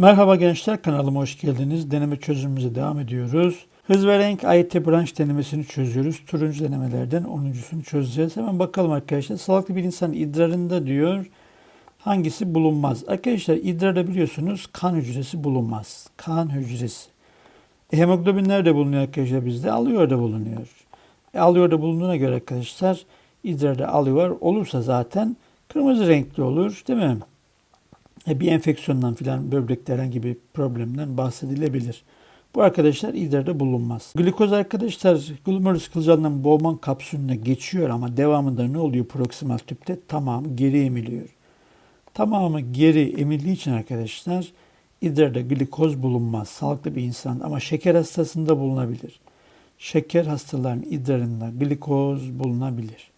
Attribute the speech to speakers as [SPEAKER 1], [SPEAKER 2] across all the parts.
[SPEAKER 1] Merhaba gençler kanalıma hoş geldiniz. Deneme çözümümüze devam ediyoruz. Hız ve renk AYT branş denemesini çözüyoruz. Turuncu denemelerden 10.sunu çözeceğiz. Hemen bakalım arkadaşlar. Sağlıklı bir insan idrarında diyor hangisi bulunmaz? Arkadaşlar idrarda biliyorsunuz kan hücresi bulunmaz. Kan hücresi. E, hemoglobin nerede bulunuyor arkadaşlar bizde? Alıyorda bulunuyor. E, alıyorda bulunduğuna göre arkadaşlar idrarda alıyor olursa zaten kırmızı renkli olur değil mi? E, bir enfeksiyondan filan böbrekte herhangi bir problemden bahsedilebilir. Bu arkadaşlar idrarda bulunmaz. Glikoz arkadaşlar glomerulus kılcalından Bowman kapsülüne geçiyor ama devamında ne oluyor proksimal tüpte? Tamamı geri emiliyor. Tamamı geri emildiği için arkadaşlar idrarda glikoz bulunmaz. Sağlıklı bir insan ama şeker hastasında bulunabilir. Şeker hastalarının idrarında glikoz bulunabilir.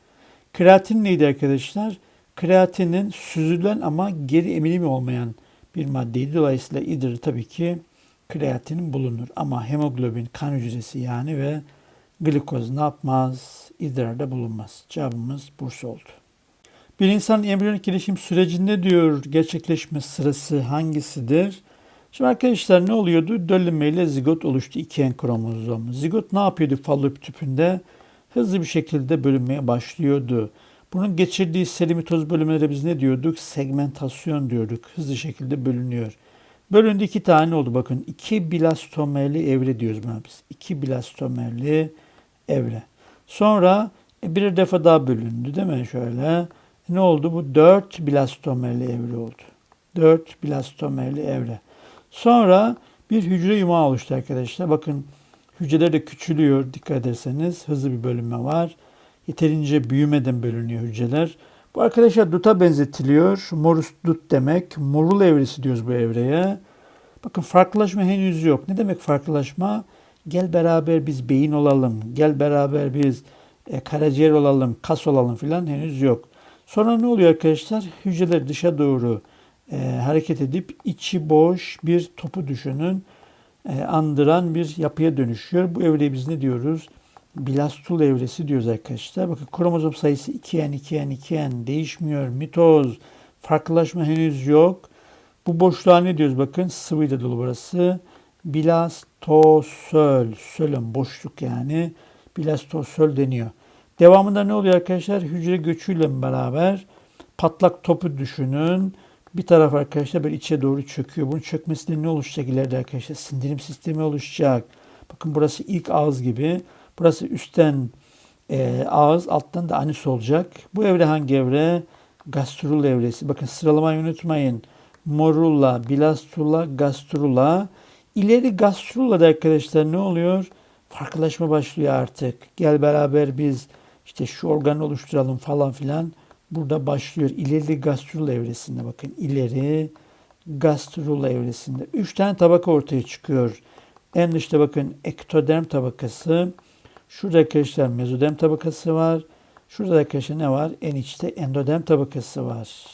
[SPEAKER 1] Kreatin neydi arkadaşlar? Kreatinin süzülen ama geri emilimi olmayan bir maddeydi. Dolayısıyla idrarı tabii ki kreatinin bulunur. Ama hemoglobin, kan hücresi yani ve glikoz ne yapmaz? İdrarda bulunmaz. Cevabımız Bursa oldu. Bir insanın embriyonik gelişim sürecinde diyor gerçekleşme sırası hangisidir? Şimdi arkadaşlar ne oluyordu? Döllenmeyle zigot oluştu iki en kromozom. Zigot ne yapıyordu fallop tüpünde? Hızlı bir şekilde bölünmeye başlıyordu. Bunun geçirdiği selimitoz bölümlere biz ne diyorduk? Segmentasyon diyorduk. Hızlı şekilde bölünüyor. Bölündü iki tane oldu bakın. İki blastomerli evre diyoruz buna biz. İki blastomerli evre. Sonra e, bir defa daha bölündü değil mi? Şöyle. Ne oldu? Bu dört blastomerli evre oldu. Dört blastomerli evre. Sonra bir hücre yumağı oluştu arkadaşlar. Bakın hücreler de küçülüyor dikkat ederseniz. Hızlı bir bölünme var. Yeterince büyümeden bölünüyor hücreler. Bu arkadaşlar duta benzetiliyor. Morus dut demek. Morul evresi diyoruz bu evreye. Bakın farklılaşma henüz yok. Ne demek farklılaşma? Gel beraber biz beyin olalım. Gel beraber biz e, karaciğer olalım, kas olalım filan henüz yok. Sonra ne oluyor arkadaşlar? Hücreler dışa doğru e, hareket edip içi boş bir topu düşünün. E, andıran bir yapıya dönüşüyor. Bu evreyi biz ne diyoruz? Bilastul evresi diyoruz arkadaşlar. Bakın kromozom sayısı 2n, 2n, 2n değişmiyor. Mitoz, farklılaşma henüz yok. Bu boşluğa ne diyoruz bakın? Sıvıyla dolu burası. Bilastosöl, sölön boşluk yani. Bilastosöl deniyor. Devamında ne oluyor arkadaşlar? Hücre göçüyle beraber patlak topu düşünün. Bir taraf arkadaşlar böyle içe doğru çöküyor. Bunun çökmesinde ne oluşacak ileride arkadaşlar? Sindirim sistemi oluşacak. Bakın burası ilk ağız gibi. Burası üstten e, ağız, alttan da anis olacak. Bu evre hangi evre? Gastrul evresi. Bakın sıralamayı unutmayın. Morula, bilastula, gastrula. İleri gastrulada arkadaşlar ne oluyor? Farklılaşma başlıyor artık. Gel beraber biz işte şu organı oluşturalım falan filan. Burada başlıyor. İleri gastrul evresinde bakın. ileri gastrul evresinde. Üç tane tabaka ortaya çıkıyor. En dışta bakın ektoderm tabakası. Şurada arkadaşlar mezoderm tabakası var. Şurada arkadaşlar ne var? En içte endoderm tabakası var.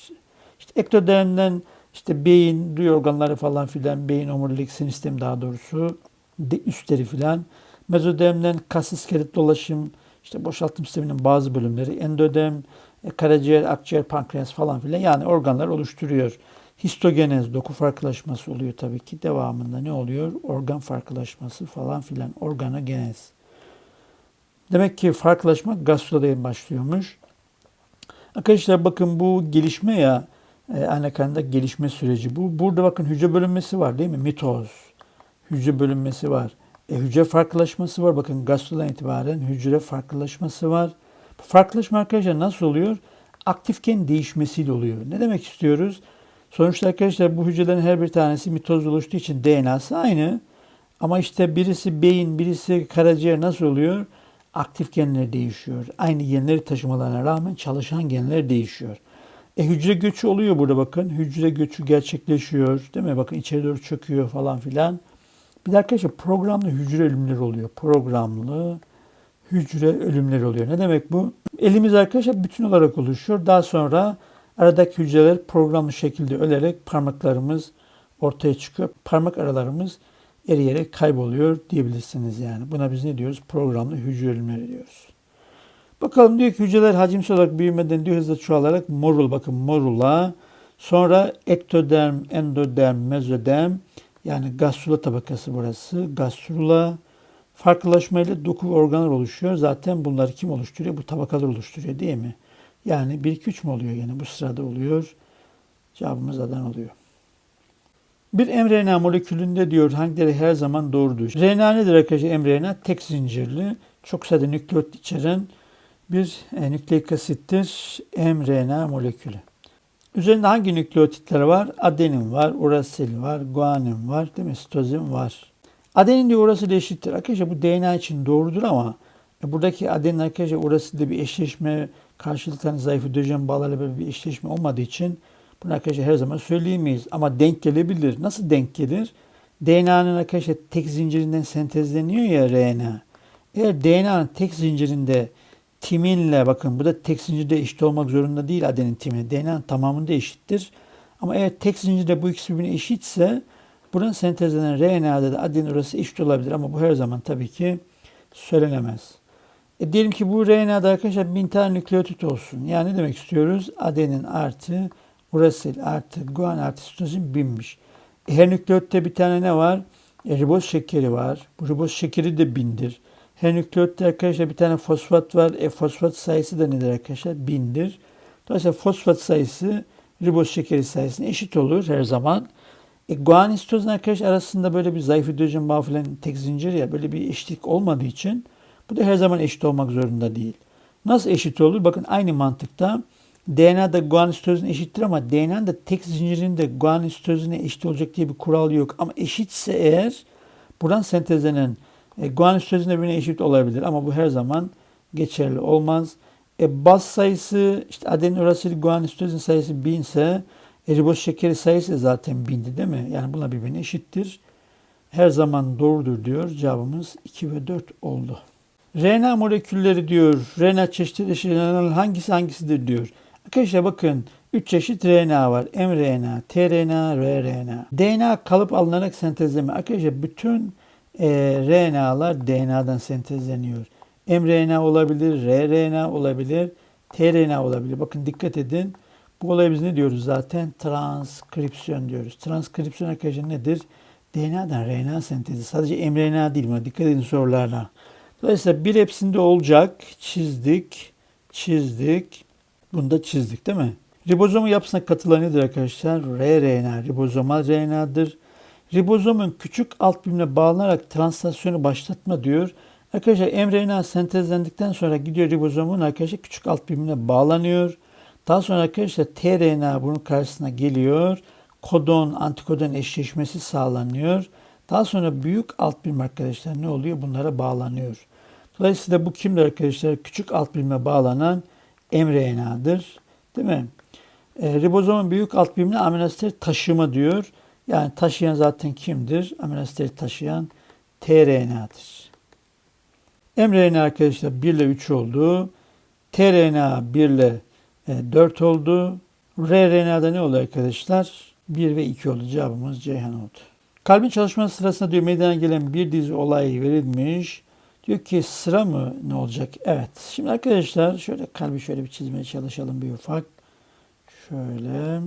[SPEAKER 1] İşte ektodermden işte beyin, duyu organları falan filan, beyin omurilik sinir sistemi daha doğrusu de üstleri filan. Mezodermden kas iskelet dolaşım, işte boşaltım sisteminin bazı bölümleri, endoderm, e, karaciğer, akciğer, pankreas falan filan yani organlar oluşturuyor. Histogenez, doku farklılaşması oluyor tabii ki. Devamında ne oluyor? Organ farklılaşması falan filan. Organogenez. Demek ki farklılaşma gastroda başlıyormuş. Arkadaşlar bakın bu gelişme ya e, ana karnında gelişme süreci bu. Burada bakın hücre bölünmesi var değil mi? Mitoz. Hücre bölünmesi var. E, hücre farklılaşması var. Bakın gastrodan itibaren hücre farklılaşması var. Bu farklılaşma arkadaşlar nasıl oluyor? Aktifken değişmesiyle oluyor. Ne demek istiyoruz? Sonuçta arkadaşlar bu hücrelerin her bir tanesi mitoz oluştuğu için DNA'sı aynı. Ama işte birisi beyin, birisi karaciğer nasıl oluyor? Aktif genler değişiyor. Aynı genleri taşımalarına rağmen çalışan genler değişiyor. E hücre göçü oluyor burada bakın. Hücre göçü gerçekleşiyor. Değil mi? Bakın içeri doğru çöküyor falan filan. Bir de arkadaşlar programlı hücre ölümleri oluyor. Programlı hücre ölümleri oluyor. Ne demek bu? Elimiz arkadaşlar bütün olarak oluşuyor. Daha sonra aradaki hücreler programlı şekilde ölerek parmaklarımız ortaya çıkıyor. Parmak aralarımız eriyerek kayboluyor diyebilirsiniz yani. Buna biz ne diyoruz? Programlı hücre ölümleri diyoruz. Bakalım diyor ki hücreler hacimsel olarak büyümeden diyor hızla çoğalarak morul bakın morula Sonra ektoderm, endoderm, mezoderm yani gastrula tabakası burası. Gastrula farklılaşmayla doku ve organlar oluşuyor. Zaten bunları kim oluşturuyor? Bu tabakalar oluşturuyor değil mi? Yani 1 2 3 mü oluyor yani bu sırada oluyor. Cevabımız Adana oluyor. Bir mRNA molekülünde diyor hangileri her zaman doğrudur? RNA nedir arkadaşlar? mRNA tek zincirli, çok sayıda nükleot içeren bir e, nükleik asittir. mRNA molekülü. Üzerinde hangi nükleotitler var? Adenin var, urasil var, guanin var, değil mi? Sitozin var. Adenin diyor urasil eşittir. Arkadaşlar bu DNA için doğrudur ama e, buradaki adenin arkadaşlar urasilde bir eşleşme, karşılıklı hani zayıf hidrojen bağlarla böyle bir eşleşme olmadığı için bunu arkadaşlar her zaman söyleyemeyiz. Ama denk gelebilir. Nasıl denk gelir? DNA'nın arkadaşlar tek zincirinden sentezleniyor ya RNA. Eğer DNA'nın tek zincirinde timinle bakın bu da tek zincirde eşit olmak zorunda değil adenin timine. DNA'nın tamamında eşittir. Ama eğer tek zincirde bu ikisi birbirine eşitse buradan sentezlenen RNA'da da adenin orası eşit olabilir ama bu her zaman tabii ki söylenemez. E diyelim ki bu RNA'da arkadaşlar bin tane nükleotit olsun. Yani ne demek istiyoruz? Adenin artı urasil artı guan artı sitozin binmiş. E her nükleotte bir tane ne var? E, riboz şekeri var. Bu riboz şekeri de bindir. Her nükleotte arkadaşlar bir tane fosfat var. E fosfat sayısı da nedir arkadaşlar? Bindir. Dolayısıyla fosfat sayısı riboz şekeri sayısına eşit olur her zaman. E, guanin sitozin arkadaş arasında böyle bir zayıf hidrojen bağı falan tek zincir ya böyle bir eşitlik olmadığı için bu da her zaman eşit olmak zorunda değil. Nasıl eşit olur? Bakın aynı mantıkta DNA'da guanin sitozin eşittir ama DNA'da tek zincirinde guanin sitozine eşit olacak diye bir kural yok. Ama eşitse eğer buradan sentezlenen e, guanin sitozin birbirine eşit olabilir ama bu her zaman geçerli olmaz. E, baz sayısı işte adenin urasil guanin sitozin sayısı 1000 ise e, riboz şekeri sayısı zaten bindi değil mi? Yani bunlar birbirine eşittir. Her zaman doğrudur diyor. Cevabımız 2 ve 4 oldu. RNA molekülleri diyor. RNA çeşitleri hangisi hangisidir diyor. Arkadaşlar bakın 3 çeşit RNA var. mRNA, tRNA, rRNA. DNA kalıp alınarak sentezleme. Arkadaşlar bütün e, RNA'lar DNA'dan sentezleniyor. mRNA olabilir, rRNA olabilir, tRNA olabilir. Bakın dikkat edin. Bu olaya biz ne diyoruz zaten? Transkripsiyon diyoruz. Transkripsiyon arkadaşlar nedir? DNA'dan RNA sentezi. Sadece mRNA değil mi? Dikkat edin sorularına. Dolayısıyla bir hepsinde olacak. Çizdik, çizdik. Bunu da çizdik değil mi? Ribozomun yapısına katılan nedir arkadaşlar? rRNA, ribozomal RNA'dır. Ribozomun küçük alt birimine bağlanarak translasyonu başlatma diyor. Arkadaşlar mRNA sentezlendikten sonra gidiyor ribozomun arkadaşlar küçük alt birimine bağlanıyor. Daha sonra arkadaşlar tRNA bunun karşısına geliyor. Kodon, antikodon eşleşmesi sağlanıyor. Daha sonra büyük alt birim arkadaşlar ne oluyor? Bunlara bağlanıyor. Dolayısıyla bu kimdir arkadaşlar? Küçük alt birime bağlanan mRNA'dır. Değil mi? E, ribozomun büyük alt birimine aminoasitleri taşıma diyor. Yani taşıyan zaten kimdir? Aminoasitleri taşıyan tRNA'dır. mRNA arkadaşlar 1 ile 3 oldu. tRNA 1 ile 4 oldu. rRNA'da ne oldu arkadaşlar? 1 ve 2 oldu. Cevabımız Ceyhan oldu. Kalbin çalışması sırasında diyor meydana gelen bir dizi olay verilmiş. Diyor ki sıra mı ne olacak? Evet. Şimdi arkadaşlar şöyle kalbi şöyle bir çizmeye çalışalım bir ufak. Şöyle.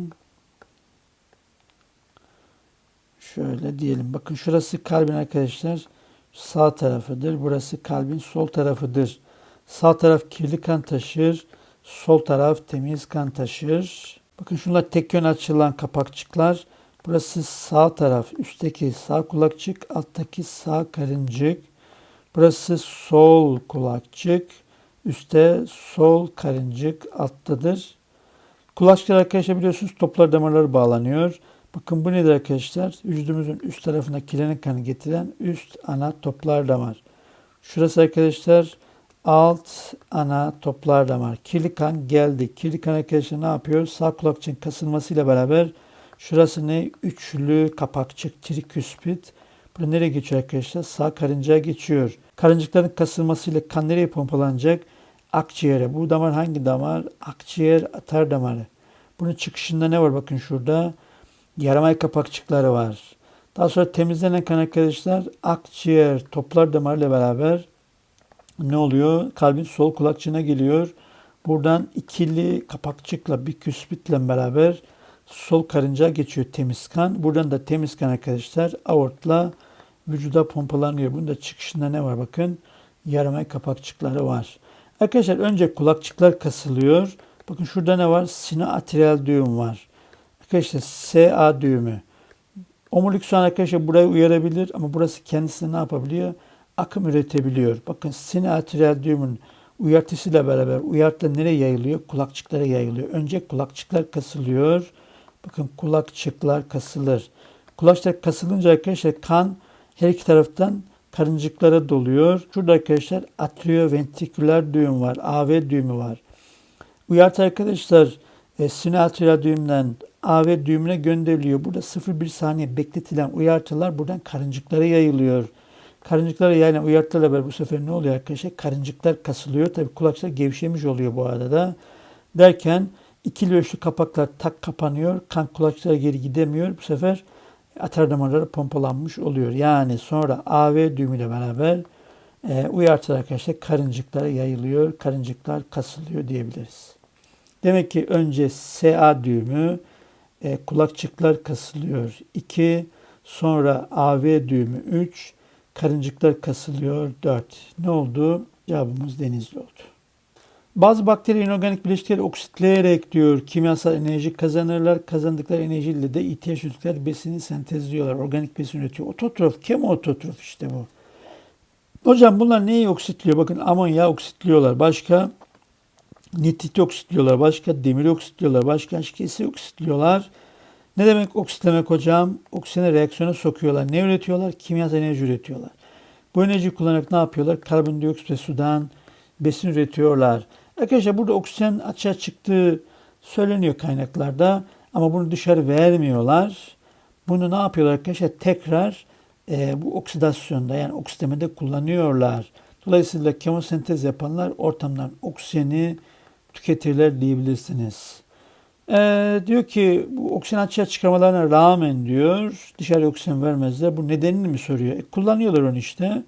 [SPEAKER 1] Şöyle diyelim. Bakın şurası kalbin arkadaşlar sağ tarafıdır. Burası kalbin sol tarafıdır. Sağ taraf kirli kan taşır. Sol taraf temiz kan taşır. Bakın şunlar tek yön açılan kapakçıklar. Burası sağ taraf. Üstteki sağ kulakçık, alttaki sağ karıncık. Burası sol kulakçık. Üstte sol karıncık alttadır. Kulakçıklar arkadaşlar biliyorsunuz toplar damarları bağlanıyor. Bakın bu nedir arkadaşlar? Vücudumuzun üst tarafına kirlenen kanı getiren üst ana toplar damar. Şurası arkadaşlar alt ana toplar damar. Kirli kan geldi. Kirli kan arkadaşlar ne yapıyor? Sağ kulakçığın kasılmasıyla beraber şurası ne? Üçlü kapakçık triküspit. Bu nereye geçiyor arkadaşlar? Sağ karıncaya geçiyor. Karıncıkların kasılmasıyla kan nereye pompalanacak? Akciğere. Bu damar hangi damar? Akciğer atar damarı. Bunun çıkışında ne var? Bakın şurada yaramay kapakçıkları var. Daha sonra temizlenen kan arkadaşlar akciğer toplar damarıyla beraber ne oluyor? Kalbin sol kulakçığına geliyor. Buradan ikili kapakçıkla bir küspitle beraber sol karıncağa geçiyor temiz kan. Buradan da temiz kan arkadaşlar aortla vücuda pompalanıyor. Bunda çıkışında ne var bakın? Yaramay kapakçıkları var. Arkadaşlar önce kulakçıklar kasılıyor. Bakın şurada ne var? Sinoatrial düğüm var. Arkadaşlar SA düğümü. Omurilik soğan arkadaşlar burayı uyarabilir ama burası kendisine ne yapabiliyor? Akım üretebiliyor. Bakın sinoatrial düğümün uyartısıyla beraber uyartı nereye yayılıyor? Kulakçıklara yayılıyor. Önce kulakçıklar kasılıyor. Bakın kulakçıklar kasılır. Kulakçıklar kasılınca arkadaşlar kan her iki taraftan karıncıklara doluyor. Şurada arkadaşlar atrioventriküler düğüm var. AV düğümü var. Uyartı arkadaşlar e, sinoatrial düğümden AV düğümüne gönderiliyor. Burada 0,1 saniye bekletilen uyartılar buradan karıncıklara yayılıyor. Karıncıklara yani uyartılarla beraber bu sefer ne oluyor arkadaşlar? Karıncıklar kasılıyor. Tabi kulakçılar gevşemiş oluyor bu arada. Derken ikili ölçlü kapaklar tak kapanıyor. Kan kulakçılara geri gidemiyor. Bu sefer atar pompalanmış oluyor. Yani sonra AV düğümüyle beraber e, uyartılar arkadaşlar karıncıklara yayılıyor. Karıncıklar kasılıyor diyebiliriz. Demek ki önce SA düğümü e, kulakçıklar kasılıyor. 2 sonra AV düğümü 3 karıncıklar kasılıyor 4. Ne oldu? Cevabımız denizli oldu. Bazı bakteri inorganik bileşikleri oksitleyerek diyor kimyasal enerji kazanırlar. Kazandıkları enerjiyle de ihtiyaç duydukları besini sentezliyorlar. Organik besin üretiyor. Ototrof, kemoototrof işte bu. Hocam bunlar neyi oksitliyor? Bakın amonya oksitliyorlar. Başka nitrit oksitliyorlar. Başka demir oksitliyorlar. Başka H2S oksitliyorlar. Ne demek oksitlemek hocam? Oksijene reaksiyona sokuyorlar. Ne üretiyorlar? Kimyasal enerji üretiyorlar. Bu enerjiyi kullanarak ne yapıyorlar? Karbondioksit ve sudan besin üretiyorlar. Arkadaşlar burada oksijen açığa çıktığı söyleniyor kaynaklarda ama bunu dışarı vermiyorlar. Bunu ne yapıyorlar arkadaşlar? Tekrar e, bu oksidasyonda yani oksitlemede kullanıyorlar. Dolayısıyla kemosentez yapanlar ortamdan oksijeni tüketirler diyebilirsiniz. Ee, diyor ki bu oksijen açığa çıkarmalarına rağmen diyor dışarı oksijen vermezler. Bu nedenini mi soruyor? E, kullanıyorlar onu işte.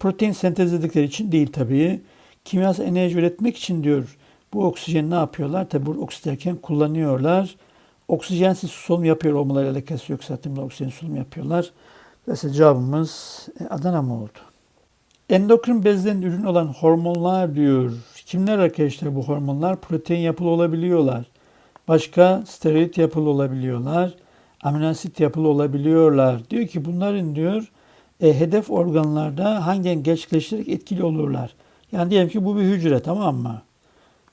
[SPEAKER 1] Protein sentezledikleri için değil tabii. Kimyasal enerji üretmek için diyor bu oksijeni ne yapıyorlar? Tabii bu oksitlerken kullanıyorlar. Oksijensiz solunum yapıyor olmaları alakası yok zaten oksijen solunum yapıyorlar. Dolayısıyla cevabımız e, Adana mı oldu? Endokrin bezlerin ürün olan hormonlar diyor. Kimler arkadaşlar bu hormonlar? Protein yapılı olabiliyorlar. Başka steroid yapılı olabiliyorlar. Aminoasit yapılı olabiliyorlar. Diyor ki bunların diyor e, hedef organlarda hangi gerçekleştirerek etkili olurlar. Yani diyelim ki bu bir hücre tamam mı?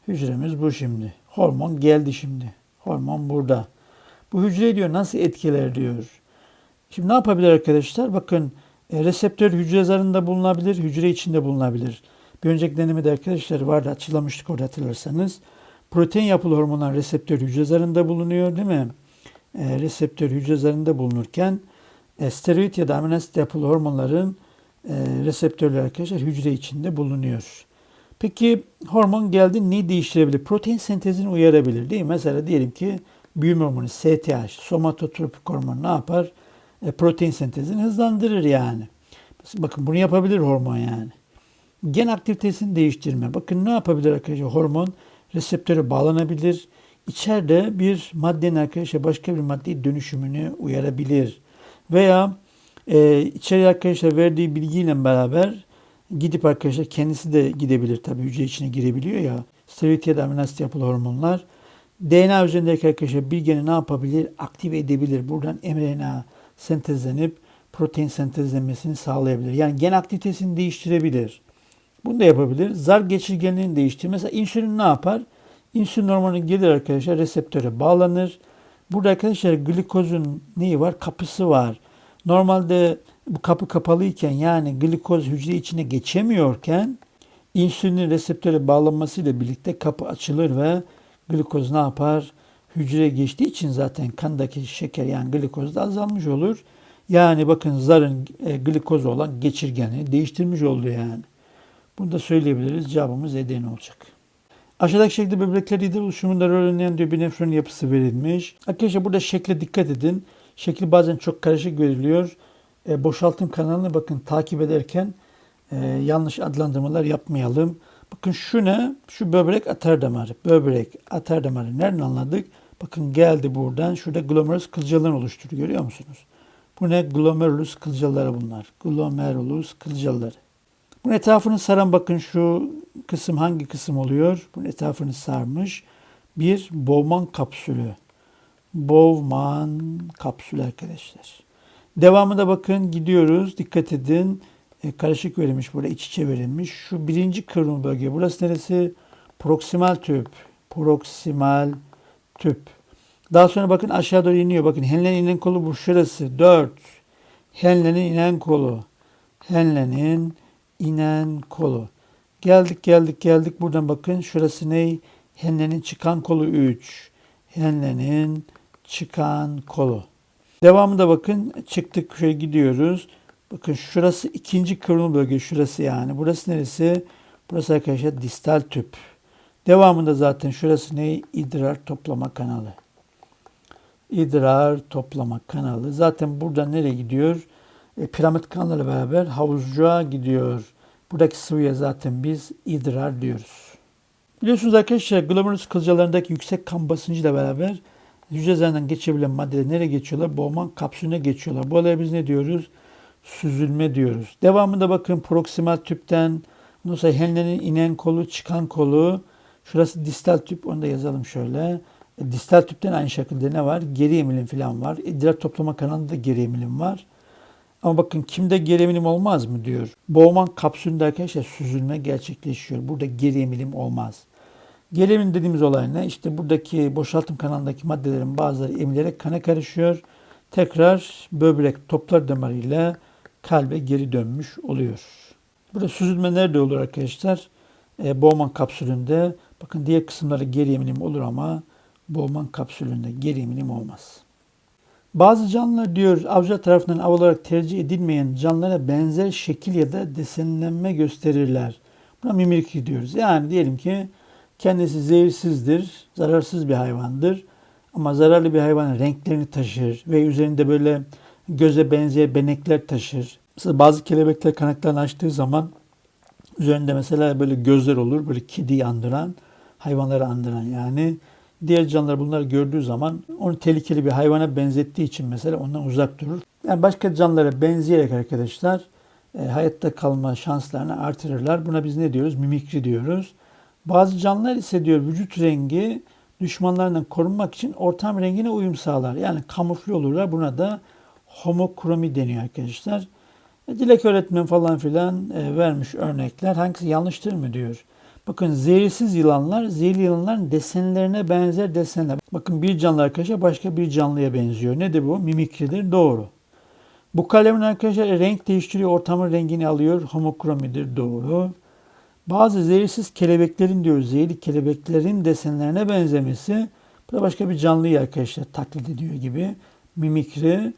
[SPEAKER 1] Hücremiz bu şimdi. Hormon geldi şimdi. Hormon burada. Bu hücre diyor nasıl etkiler diyor. Şimdi ne yapabilir arkadaşlar? Bakın e, reseptör hücre zarında bulunabilir, hücre içinde bulunabilir. Bir önceki denemede arkadaşlar vardı açıklamıştık orada hatırlarsanız. Protein yapılı hormonlar reseptör hücre zarında bulunuyor değil mi? E, reseptör hücre zarında bulunurken e, steroid ya da aminoasit yapılı hormonların reseptörler arkadaşlar hücre içinde bulunuyor. Peki hormon geldi ne değiştirebilir? Protein sentezini uyarabilir değil mi? Mesela diyelim ki büyüme hormonu STH, somatotropik hormon ne yapar? E, protein sentezini hızlandırır yani. Bakın bunu yapabilir hormon yani. Gen aktivitesini değiştirme. Bakın ne yapabilir arkadaşlar hormon? Reseptöre bağlanabilir. İçeride bir maddenin arkadaşlar başka bir madde dönüşümünü uyarabilir. Veya e, içeri arkadaşlar verdiği bilgiyle beraber gidip arkadaşlar kendisi de gidebilir tabii hücre içine girebiliyor ya. Steroid ya da aminoasit yapılı hormonlar. DNA üzerindeki arkadaşlar bilgini ne yapabilir? Aktive edebilir. Buradan mRNA sentezlenip protein sentezlenmesini sağlayabilir. Yani gen aktivitesini değiştirebilir. Bunu da yapabilir. Zar geçirgenliğini değiştirir. Mesela insülin ne yapar? İnsülin hormonu gelir arkadaşlar reseptöre bağlanır. Burada arkadaşlar glikozun neyi var? Kapısı var. Normalde bu kapı kapalıyken yani glikoz hücre içine geçemiyorken insülinin reseptöre bağlanmasıyla birlikte kapı açılır ve glikoz ne yapar? Hücreye geçtiği için zaten kandaki şeker yani glikoz da azalmış olur. Yani bakın zarın e, glikoz olan geçirgeni değiştirmiş oldu yani. Bunu da söyleyebiliriz. Cevabımız Eden olacak. Aşağıdaki şekilde böbrekler idrar oluşumunda rol oynayan diyor bir nefron yapısı verilmiş. Arkadaşlar burada şekle dikkat edin. Şekli bazen çok karışık veriliyor. E, boşaltım kanalını bakın takip ederken e, yanlış adlandırmalar yapmayalım. Bakın şu ne? Şu böbrek atar damarı. Böbrek atar damarı. Nereden anladık? Bakın geldi buradan. Şurada glomerulus kılcalını oluşturuyor. Görüyor musunuz? Bu ne? Glomerulus kılcalları bunlar. Glomerulus kılcalları. Bunun etrafını saran bakın şu kısım hangi kısım oluyor? Bunun etrafını sarmış bir Bowman kapsülü. Bowman kapsülü arkadaşlar. Devamında bakın gidiyoruz. Dikkat edin. E, karışık verilmiş burada iç içe verilmiş. Şu birinci kıvrım bölge. Burası neresi? Proksimal tüp. Proksimal tüp. Daha sonra bakın aşağı doğru iniyor. Bakın Henle'nin inen kolu bu şurası. 4. Henle'nin inen kolu. Henle'nin inen kolu. Geldik geldik geldik. Buradan bakın şurası ne? Henle'nin çıkan kolu 3. Henle'nin çıkan kolu. Devamında bakın çıktık şöyle gidiyoruz. Bakın şurası ikinci kıvrım bölge şurası yani. Burası neresi? Burası arkadaşlar distal tüp. Devamında zaten şurası ne? İdrar toplama kanalı. İdrar toplama kanalı. Zaten buradan nereye gidiyor? E, piramit kanalıyla beraber havuzcuğa gidiyor. Buradaki sıvıya zaten biz idrar diyoruz. Biliyorsunuz arkadaşlar glomerulus kılcalarındaki yüksek kan basıncıyla beraber zarından geçebilen maddeler nereye geçiyorlar? Bowman kapsülüne geçiyorlar. Bu olaya biz ne diyoruz? Süzülme diyoruz. Devamında bakın proksimal tüpten sonra Henle'nin inen kolu, çıkan kolu. Şurası distal tüp. Onu da yazalım şöyle. E, distal tüpten aynı şekilde ne var? Geri emilim falan var. İdrar toplama kanalında da geri emilim var. Ama bakın kimde geri emilim olmaz mı diyor. Bowman kapsülünde arkadaşlar süzülme gerçekleşiyor. Burada geri emilim olmaz. Geri emilim dediğimiz olay ne? İşte buradaki boşaltım kanalındaki maddelerin bazıları emilerek kana karışıyor. Tekrar böbrek toplar damarıyla kalbe geri dönmüş oluyor. Burada süzülme nerede olur arkadaşlar? E, Bowman kapsülünde. Bakın diğer kısımları geri emilim olur ama Bowman kapsülünde geri emilim olmaz. Bazı canlılar diyor avcılar tarafından av olarak tercih edilmeyen canlılara benzer şekil ya da desenlenme gösterirler. Buna mimikri diyoruz. Yani diyelim ki kendisi zehirsizdir, zararsız bir hayvandır. Ama zararlı bir hayvanın renklerini taşır ve üzerinde böyle göze benzeyen benekler taşır. Mesela bazı kelebekler kanatlarını açtığı zaman üzerinde mesela böyle gözler olur. Böyle kediyi andıran, hayvanları andıran yani. Diğer canlılar bunları gördüğü zaman onu tehlikeli bir hayvana benzettiği için mesela ondan uzak durur. Yani başka canlılara benzeyerek arkadaşlar e, hayatta kalma şanslarını artırırlar. Buna biz ne diyoruz? Mimikri diyoruz. Bazı canlılar ise diyor vücut rengi düşmanlarından korunmak için ortam rengine uyum sağlar. Yani kamufle olurlar. Buna da homokromi deniyor arkadaşlar. E, Dilek öğretmen falan filan e, vermiş örnekler. Hangisi yanlıştır mı diyor. Bakın zehirsiz yılanlar, zehirli yılanların desenlerine benzer desenler. Bakın bir canlı arkadaşlar başka bir canlıya benziyor. Nedir bu? Mimikridir. Doğru. Bu kalemin arkadaşlar renk değiştiriyor, ortamın rengini alıyor. Homokromidir. Doğru. Bazı zehirsiz kelebeklerin diyor, zehirli kelebeklerin desenlerine benzemesi. Bu da başka bir canlıyı arkadaşlar taklit ediyor gibi. Mimikri.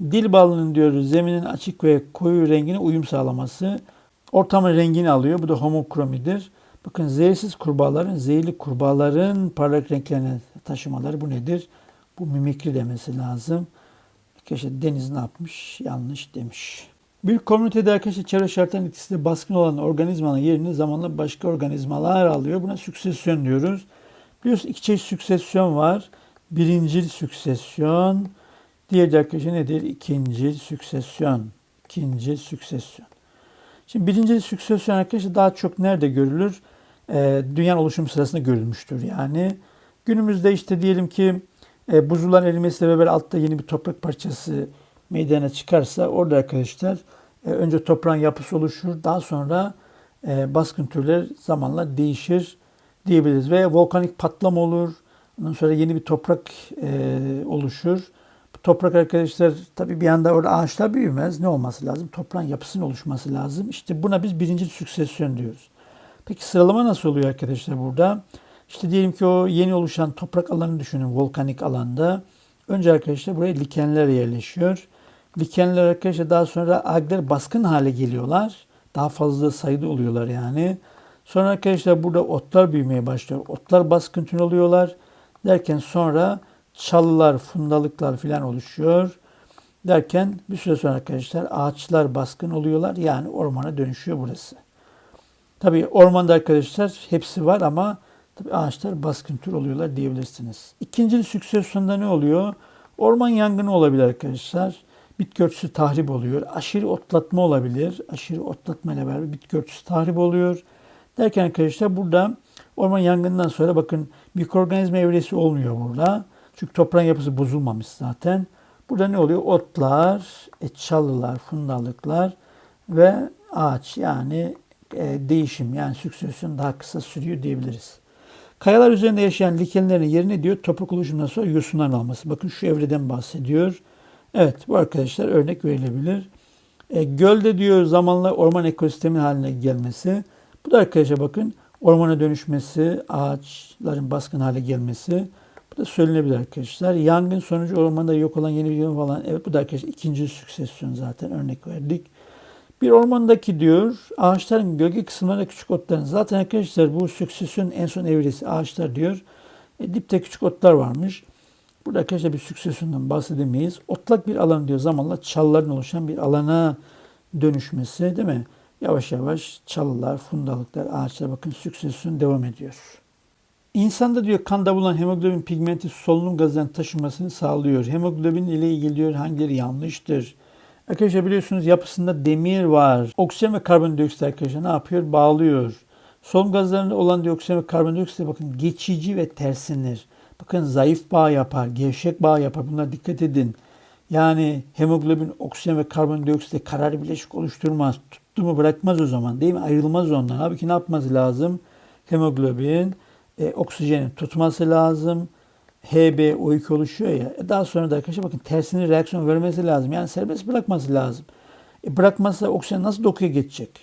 [SPEAKER 1] Dil balının diyor zeminin açık ve koyu rengine uyum sağlaması. Ortamın rengini alıyor. Bu da homokromidir. Bakın zehirsiz kurbağaların, zehirli kurbağaların parlak renklerini taşımaları bu nedir? Bu mimikri demesi lazım. Arkadaşlar Deniz ne yapmış? Yanlış demiş. Bir komünitede arkadaşlar çevre şartlarının etkisiyle baskın olan organizmanın yerini zamanla başka organizmalar alıyor. Buna süksesyon diyoruz. Biliyorsunuz iki çeşit süksesyon var. Birincil süksesyon. Diğeri de arkadaşlar nedir? İkincil süksesyon. İkincil süksesyon. Şimdi birinci süksesyon arkadaşlar daha çok nerede görülür? Ee, dünyanın oluşum sırasında görülmüştür. Yani günümüzde işte diyelim ki e, buzulların erimesiyle beraber altta yeni bir toprak parçası meydana çıkarsa orada arkadaşlar e, önce toprağın yapısı oluşur. Daha sonra e, baskın türler zamanla değişir diyebiliriz. Veya volkanik patlama olur. Ondan sonra yeni bir toprak e, oluşur. Bu toprak arkadaşlar tabii bir anda orada ağaçlar büyümez. Ne olması lazım? Toprağın yapısının oluşması lazım. İşte buna biz birinci süksesyon diyoruz. Peki sıralama nasıl oluyor arkadaşlar burada? İşte diyelim ki o yeni oluşan toprak alanı düşünün volkanik alanda. Önce arkadaşlar buraya likenler yerleşiyor. Likenler arkadaşlar daha sonra algler baskın hale geliyorlar. Daha fazla sayıda oluyorlar yani. Sonra arkadaşlar burada otlar büyümeye başlıyor. Otlar baskın tün oluyorlar. Derken sonra çalılar, fundalıklar filan oluşuyor. Derken bir süre sonra arkadaşlar ağaçlar baskın oluyorlar. Yani ormana dönüşüyor burası. Tabii ormanda arkadaşlar hepsi var ama Tabii ağaçlar baskın tür oluyorlar diyebilirsiniz. İkinci süksesyonda ne oluyor? Orman yangını olabilir arkadaşlar. Bitki örtüsü tahrip oluyor. Aşırı otlatma olabilir. Aşırı otlatma ile beraber bitki örtüsü tahrip oluyor. Derken arkadaşlar burada orman yangından sonra bakın mikroorganizma evresi olmuyor burada. Çünkü toprağın yapısı bozulmamış zaten. Burada ne oluyor? Otlar, e, çalılar, fundalıklar ve ağaç yani e, değişim yani süksesyon daha kısa sürüyor diyebiliriz. Kayalar üzerinde yaşayan likenlerin yerine diyor toprak oluşumundan sonra yosunların alması. Bakın şu evreden bahsediyor. Evet bu arkadaşlar örnek verilebilir. E, gölde diyor zamanla orman ekosistemin haline gelmesi. Bu da arkadaşlar bakın ormana dönüşmesi, ağaçların baskın hale gelmesi. Bu da söylenebilir arkadaşlar. Yangın sonucu ormanda yok olan yeni bir falan. Evet bu da arkadaşlar ikinci süksesyon zaten örnek verdik. Bir ormandaki diyor ağaçların gölge kısımlarında küçük otların. Zaten arkadaşlar bu süksesyon en son evresi ağaçlar diyor. E, dipte küçük otlar varmış. Burada arkadaşlar bir süksesyondan bahsedemeyiz. Otlak bir alan diyor zamanla çalıların oluşan bir alana dönüşmesi değil mi? Yavaş yavaş çalılar, fundalıklar, ağaçlar bakın süksesyon devam ediyor. İnsanda diyor kanda bulunan hemoglobin pigmenti solunum gazlarının taşınmasını sağlıyor. Hemoglobin ile ilgili diyor hangileri yanlıştır? Arkadaşlar biliyorsunuz yapısında demir var. Oksijen ve karbondioksit arkadaşlar ne yapıyor? Bağlıyor. Solunum gazlarında olan dioksin ve karbondioksit bakın geçici ve tersinir. Bakın zayıf bağ yapar, gevşek bağ yapar. Bunlara dikkat edin. Yani hemoglobin oksijen ve karbondioksitle karar bileşik oluşturmaz. Tuttu mu bırakmaz o zaman değil mi? Ayrılmaz ondan. Halbuki ne yapması lazım? Hemoglobin e, oksijenin tutması lazım. HB O2 oluşuyor ya. E, daha sonra da arkadaşlar bakın tersine reaksiyon vermesi lazım. Yani serbest bırakması lazım. E, bırakmazsa oksijen nasıl dokuya geçecek?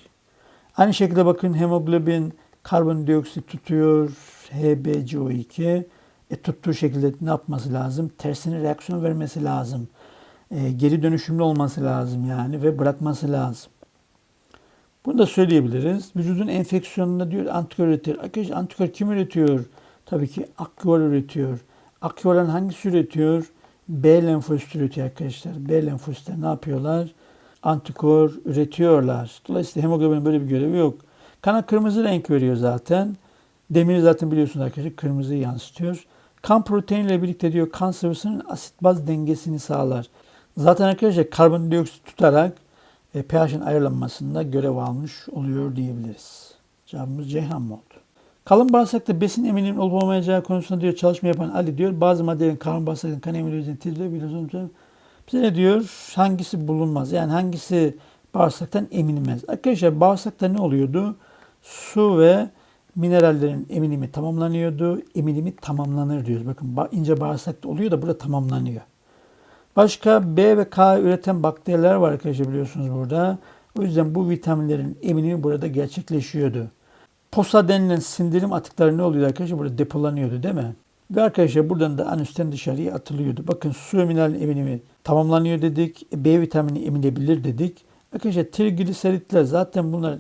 [SPEAKER 1] Aynı şekilde bakın hemoglobin karbondioksit tutuyor. HbCO2 e, tuttuğu şekilde ne yapması lazım? Tersine reaksiyon vermesi lazım. E, geri dönüşümlü olması lazım yani ve bırakması lazım. Bunu da söyleyebiliriz. Vücudun enfeksiyonunda diyor antikor üretir. Arkadaşlar antikor kim üretiyor? Tabii ki akyor üretiyor. Akyorların hangisi üretiyor? B lenfosit üretiyor arkadaşlar. B lenfositler ne yapıyorlar? Antikor üretiyorlar. Dolayısıyla hemoglobinin böyle bir görevi yok. Kana kırmızı renk veriyor zaten. Demir zaten biliyorsunuz arkadaşlar kırmızıyı yansıtıyor. Kan proteiniyle birlikte diyor kan sıvısının asit baz dengesini sağlar. Zaten arkadaşlar karbondioksit tutarak e, pH'in ayarlanmasında görev almış oluyor diyebiliriz. Cevabımız Ceyhan oldu? Kalın bağırsakta besin emininin olup olmayacağı konusunda diyor çalışma yapan Ali diyor bazı maddelerin kalın bağırsakta kan emiliyonu titrebiliyor. Bize ne diyor? Hangisi bulunmaz? Yani hangisi bağırsaktan eminmez? Arkadaşlar bağırsakta ne oluyordu? Su ve minerallerin eminimi tamamlanıyordu. Eminimi tamamlanır diyoruz. Bakın ince bağırsakta oluyor da burada tamamlanıyor. Başka B ve K üreten bakteriler var arkadaşlar biliyorsunuz burada. O yüzden bu vitaminlerin eminimi burada gerçekleşiyordu. Posa denilen sindirim atıkları ne oluyor arkadaşlar? Burada depolanıyordu değil mi? Ve arkadaşlar buradan da anüsten dışarıya atılıyordu. Bakın su mineral eminimi tamamlanıyor dedik. B vitamini emilebilir dedik. Arkadaşlar trigliseritler zaten bunlar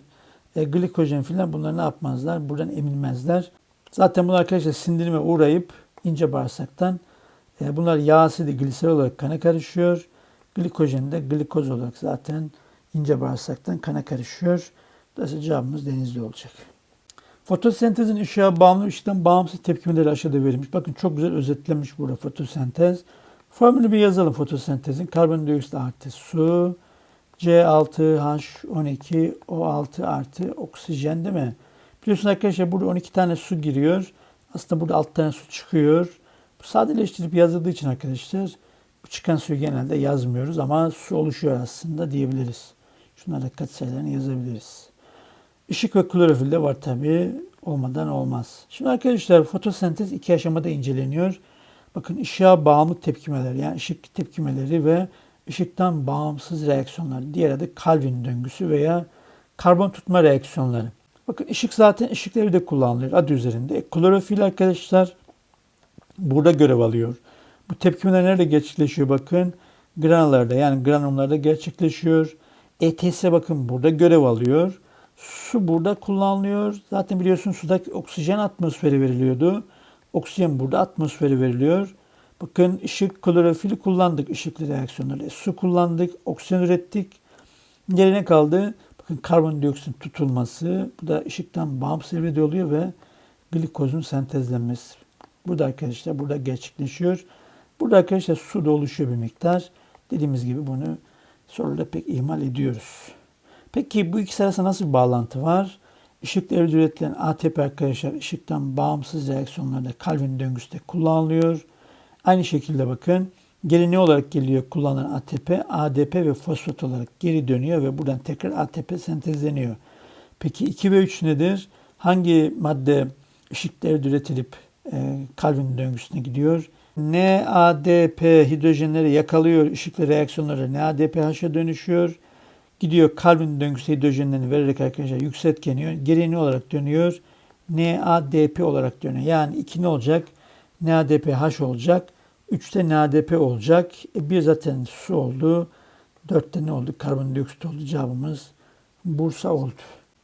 [SPEAKER 1] e, glikojen filan bunlar ne yapmazlar? Buradan emilmezler. Zaten bunlar arkadaşlar sindirime uğrayıp ince bağırsaktan e, bunlar yağ asidi gliserol olarak kana karışıyor. Glikojen de glikoz olarak zaten ince bağırsaktan kana karışıyor. Dolayısıyla cevabımız denizli olacak. Fotosentezin ışığa bağımlı ışıktan bağımsız tepkimeleri aşağıda verilmiş. Bakın çok güzel özetlenmiş burada fotosentez. Formülü bir yazalım fotosentezin. Karbondioksit artı su, C6H12O6 artı oksijen değil mi? Biliyorsunuz arkadaşlar burada 12 tane su giriyor. Aslında burada 6 tane su çıkıyor. Bu sadeleştirip yazıldığı için arkadaşlar bu çıkan suyu genelde yazmıyoruz ama su oluşuyor aslında diyebiliriz. Şunlara kat sayılarını yazabiliriz. Işık ve klorofil de var tabi. Olmadan olmaz. Şimdi arkadaşlar fotosentez iki aşamada inceleniyor. Bakın ışığa bağımlı tepkimeler yani ışık tepkimeleri ve ışıktan bağımsız reaksiyonlar. Diğer adı Calvin döngüsü veya karbon tutma reaksiyonları. Bakın ışık zaten ışık de kullanılıyor adı üzerinde. E, klorofil arkadaşlar burada görev alıyor. Bu tepkimeler nerede gerçekleşiyor bakın. Granullarda yani granullarda gerçekleşiyor. ETS bakın burada görev alıyor. Su burada kullanılıyor. Zaten biliyorsun sudaki oksijen atmosferi veriliyordu. Oksijen burada atmosferi veriliyor. Bakın ışık klorofili kullandık ışıklı reaksiyonları. Su kullandık, oksijen ürettik. Yerine kaldı? Bakın karbondioksit tutulması. Bu da ışıktan bağımsız evrede oluyor ve glikozun sentezlenmesi. Burada arkadaşlar burada gerçekleşiyor. Burada arkadaşlar su da oluşuyor bir miktar. Dediğimiz gibi bunu soruda pek ihmal ediyoruz. Peki bu ikisi arasında nasıl bir bağlantı var? Işıkla üretilen ATP arkadaşlar ışıktan bağımsız reaksiyonlarda Calvin döngüsü de kullanılıyor. Aynı şekilde bakın geri ne olarak geliyor kullanılan ATP? ADP ve fosfat olarak geri dönüyor ve buradan tekrar ATP sentezleniyor. Peki 2 ve 3 nedir? Hangi madde elde üretilip e, Calvin döngüsüne gidiyor? NADP hidrojenleri yakalıyor, ışıklı reaksiyonlara NADPH'a dönüşüyor. Gidiyor Calvin döngüsü hidrojenlerini vererek arkadaşlar yükseltkeniyor. Geriye ne olarak dönüyor? NADP olarak dönüyor. Yani 2 ne olacak? NADPH olacak. 3'te NADP olacak. E, bir zaten su oldu. 4'te ne oldu? Karbondioksit oldu. Cevabımız Bursa oldu.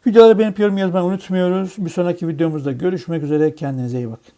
[SPEAKER 1] Videoları beğenip yorum yazmayı unutmuyoruz. Bir sonraki videomuzda görüşmek üzere. Kendinize iyi bakın.